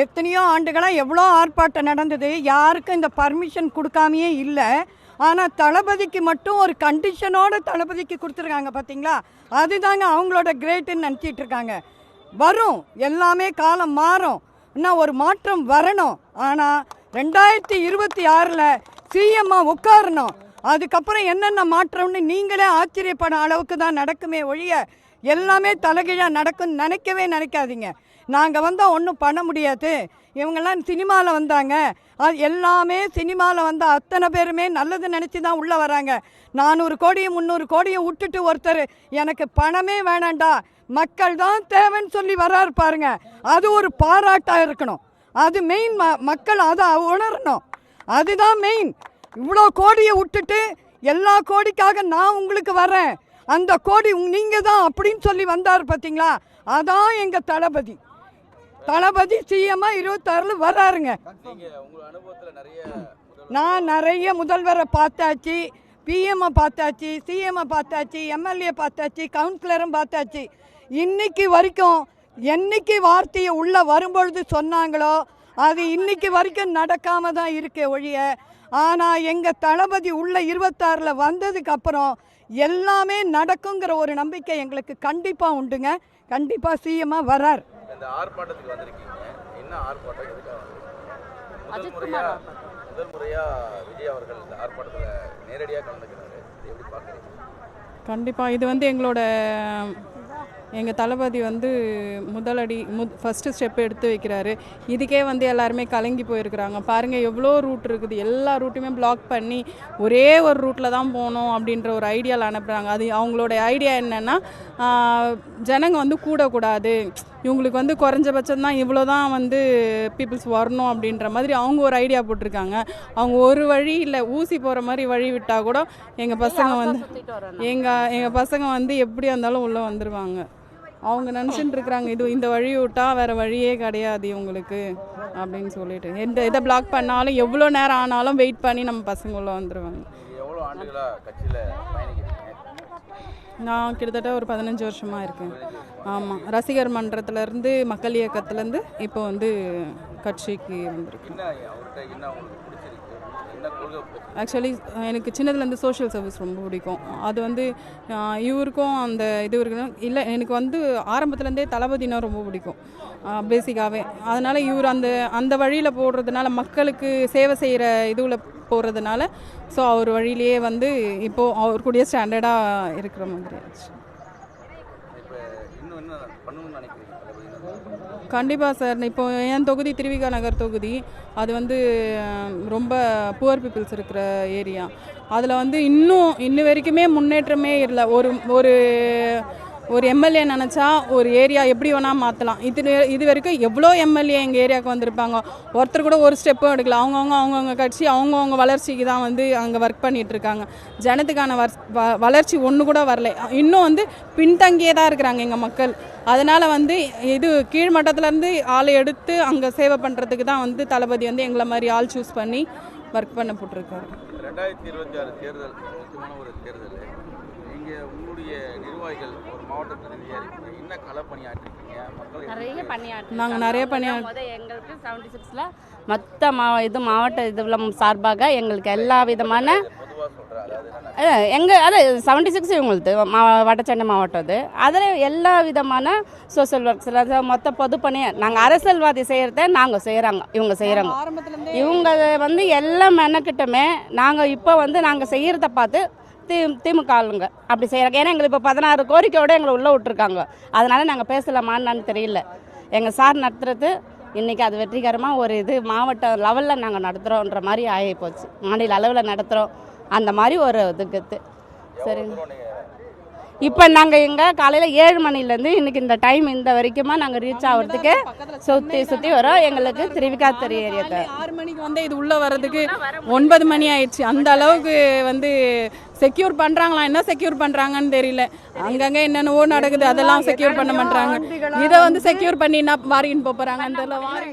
எத்தனையோ ஆண்டுகளாக எவ்வளோ ஆர்ப்பாட்டம் நடந்தது? யாருக்கும் இந்த பர்மிஷன் கொடுக்காமையே இல்லை. ஆனால் தளபதிக்கு மட்டும் ஒரு கண்டிஷனோட தளபதிக்கு கொடுத்துருக்காங்க பார்த்தீங்களா அதுதாங்க அவங்களோட கிரேட்டுன்னு நினச்சிட்டு இருக்காங்க வரும். எல்லாமே காலம் மாறும். இன்னும் ஒரு மாற்றம் வரணும். ஆனால் ரெண்டாயிரத்தி இருபத்தி ஆறில் சிஎம்மாக உட்காரணும். அதுக்கப்புறம் என்னென்ன மாற்றம்னு நீங்களே ஆச்சரியப்படும் அளவுக்கு தான் நடக்குமே ஒழிய எல்லாமே தலைகீழாக நடக்கும்னு நினைக்கவே நினைக்காதீங்க. நாங்கள் வந்தால் ஒன்றும் பண்ண முடியாது. இவங்கெல்லாம் சினிமாவில் வந்தாங்க. அது எல்லாமே சினிமாவில் வந்த அத்தனை பேருமே நல்லது நினச்சி தான் உள்ளே வராங்க. நானூறு கோடியும் முந்நூறு கோடியும் விட்டுட்டு ஒருத்தர் எனக்கு பணமே வேணாண்டா. மக்கள் தான் தேவைன்னு சொல்லி வராரு பாருங்க. அது ஒரு பாராட்டாக இருக்கணும். அது மெயின் ம மக்கள் அதை உணரணும். அதுதான் மெயின் இவ்வளோ கோடியை விட்டுட்டு எல்லா கோடிக்காக நான் உங்களுக்கு வரேன் அந்த கோடி நீங்கள் தான் அப்படின்னு சொல்லி வந்தார் பார்த்தீங்களா அதான் எங்கள் தளபதி. தளபதி சிஎம்மாக இருபத்தாறில் வராருங்க நான் நிறைய முதல்வரை பார்த்தாச்சு பிஎம்ஐ பார்த்தாச்சு சிஎம்ஐ பார்த்தாச்சு எம்எல்ஏ பார்த்தாச்சு கவுன்சிலரும் பார்த்தாச்சு. இன்னைக்கு வரைக்கும் என்னைக்கு வார்த்தையை உள்ளே வரும்பொழுது சொன்னாங்களோ அது இன்னைக்கு வரைக்கும் நடக்காம தான் இருக்கே ஒழிய ஆனால் எங்கள் தளபதி உள்ள இருபத்தாறில் வந்ததுக்கு அப்புறம் எல்லாமே நடக்குங்கிற ஒரு நம்பிக்கை எங்களுக்கு கண்டிப்பாக உண்டுங்க. கண்டிப்பாக சிஎம்மாக வரார். இந்த ஆர்ப்பாட்டத்துக்கு வந்திருக்கீங்க. என்ன ஆர்ப்பாட்டம்? எதுக்காக வந்திருக்கீங்க? முதல் அஜித் முறையா குமார் முதல் முறையா விஜய் அவர்கள் இந்த ஆர்ப்பாட்டத்துல நேரடியாக கலந்துக்கிறாரு. இது எப்படி பாக்குறீங்க கண்டிப்பாக இது வந்து எங்களோட எங்கள் தளபதி வந்து முதலடி மு ஃபஸ்ட்டு ஸ்டெப் எடுத்து வைக்கிறாரு. இதுக்கே வந்து எல்லாருமே கலங்கி போயிருக்கிறாங்க. பாருங்கள் எவ்வளோ ரூட் இருக்குது. எல்லா ரூட்டுமே பிளாக் பண்ணி ஒரே ஒரு ரூட்டில் தான் போகணும் அப்படின்ற ஒரு ஐடியாவில் அனுப்புகிறாங்க அது அவங்களோட ஐடியா என்னென்னா ஜனங்க வந்து கூடக்கூடாது. இவங்களுக்கு வந்து குறைஞ்சபட்சம் தான் இவ்வளோ தான் வந்து பீப்புள்ஸ் வரணும் அப்படின்ற மாதிரி அவங்க ஒரு ஐடியா போட்டிருக்காங்க. அவங்க ஒரு வழி இல்லை ஊசி போகிற மாதிரி வழி விட்டால் கூட எங்கள் பசங்க வந்து எங்கள் எங்கள் பசங்க வந்து எப்படியா இருந்தாலும் உள்ளே வந்துடுவாங்க அவங்க நினச்சிட்டு இருக்கிறாங்க இது இந்த வழி விட்டா வேறு வழியே கிடையாது இவங்களுக்கு அப்படின்னு சொல்லிட்டு. எந்த இதை பிளாக் பண்ணாலும் எவ்வளோ நேரம் ஆனாலும் வெயிட் பண்ணி நம்ம பசங்க உள்ளே வந்துடுவாங்க நான் கிட்டத்தட்ட ஒரு பதினஞ்சு வருஷமாக இருக்கேன். ஆமாம் ரசிகர் மன்றத்துலேருந்து மக்கள் இயக்கத்துலேருந்து இப்போ வந்து கட்சிக்கு வந்திருக்கேன். ஆக்சுவலி எனக்கு சின்னதுலேருந்து சோஷியல் சர்வீஸ் ரொம்ப பிடிக்கும். அது வந்து இவருக்கும் அந்த இது இருக்கணும் இல்லை எனக்கு வந்து ஆரம்பத்துலேருந்தே தளபதினா ரொம்ப பிடிக்கும். பேசிக்காகவே அதனால் இவர் அந்த அந்த வழியில் போடுறதுனால மக்களுக்கு சேவை செய்கிற இதுவில் போகிறதுனால ஸோ அவர் வழியிலேயே வந்து இப்போது அவர் கூடிய ஸ்டாண்டர்டாக இருக்கிற மாதிரி ஆச்சு இப்போ இன்னும் என்ன பண்ணணும்னு நினைக்கிறீங்க தளபதி கண்டிப்பாக சார். இப்போ என் தொகுதி திருவிகா நகர் தொகுதி. அது வந்து ரொம்ப புவர் பீப்புள்ஸ் இருக்கிற ஏரியா அதில் வந்து இன்னும் இன்ன வரைக்குமே முன்னேற்றமே இல்லை. ஒரு ஒரு ஒரு எம்எல்ஏ நினச்சா ஒரு ஏரியா எப்படி வேணால் மாற்றலாம் இது இது வரைக்கும் எவ்வளோ எம்எல்ஏ எங்கள் ஏரியாவுக்கு வந்திருப்பாங்க. ஒருத்தர் கூட ஒரு ஸ்டெப்பும் எடுக்கல. அவங்கவுங்க அவங்கவுங்க கட்சி அவங்கவுங்க வளர்ச்சிக்கு தான் வந்து அங்கே ஒர்க் பண்ணிகிட்ருக்காங்க ஜனத்துக்கான வர் வ- வளர்ச்சி ஒன்று கூட வரல. இன்னும் வந்து பின்தங்கியே தான் இருக்கிறாங்க எங்கள் மக்கள். அதனால் வந்து இது கீழ்மட்டத்துலேருந்து ஆளை எடுத்து அங்கே சேவை பண்ணுறதுக்கு தான் வந்து தளபதி வந்து எங்களை மாதிரி ஆள் சூஸ் பண்ணி ஒர்க் பண்ண போட்டிருக்காரு. ரெண்டாயிரத்தி இருபத்தி ஆறு தேர்தல் முக்கியமான ஒரு தேர்தல். நீங்க உங்களுடைய நிர்வாகிகள் ஒரு மாவட்ட இருக்கீங்க என்ன கள பணியாற்றிருக்கீங்க? மக்கள் நிறைய பணியாற்றி நாங்க நிறைய பணியாற்றி- எங்களுக்கு செவன்டி சிக்ஸில் மொத்த மா இது மாவட்ட இதுல சார்பாக எங்களுக்கு எல்லா விதமான எங்கள் அது செவன்டி சிக்ஸ் இவங்களுக்கு மா வடசென்னை மாவட்டம் அது. அதில் எல்லா விதமான சோஷியல் ஒர்க்ஸில் மொத்த பொது பணியை நாங்கள் அரசியல்வாதி செய்கிறத நாங்கள் செய்கிறாங்க இவங்க செய்கிறாங்க இவங்க வந்து எல்லாம் மெனக்கிட்டமே நாங்கள் இப்போ வந்து நாங்கள் செய்கிறத பார்த்து தி திமுக ஆளுங்க. அப்படி செய்கிறாங்க ஏன்னா எங்களுக்கு இப்போ பதினாறு கோரிக்கையோட எங்களை உள்ளே விட்ருக்காங்க அதனால் நாங்கள் பேசலாமான்னு தெரியல. எங்கள் சார் நடத்துறது இன்றைக்கி அது வெற்றிகரமாக ஒரு இது மாவட்ட லெவலில் நாங்கள் நடத்துகிறோன்ற மாதிரி ஆகி போச்சு மாநில அளவில் நடத்துகிறோம் அந்த மாதிரி ஒரு இதுக்கு சரி. இப்போ நாங்கள் எங்கே காலையில் ஏழு மணிலேருந்து இன்றைக்கி இந்த டைம் இந்த வரைக்குமா நாங்கள் ரீச் ஆகிறதுக்கு சுற்றி சுற்றி வரோம். எங்களுக்கு திருவிக்காத்தறி ஏரியா காலையில ஆறு மணிக்கு வந்து இது உள்ளே வர்றதுக்கு ஒன்பது மணி ஆயிடுச்சு. அந்த அளவுக்கு வந்து செக்யூர் பண்றாங்களா? என்ன செக்யூர் பண்றாங்கன்னு தெரியல. அங்கங்க என்னென்னவோ நடக்குது. அதெல்லாம் செக்யூர் பண்ண மாட்டாங்க இதை வந்து செக்யூர் பண்ணி என்ன மாறின்னு போறாங்கன்னு அந்த வாரி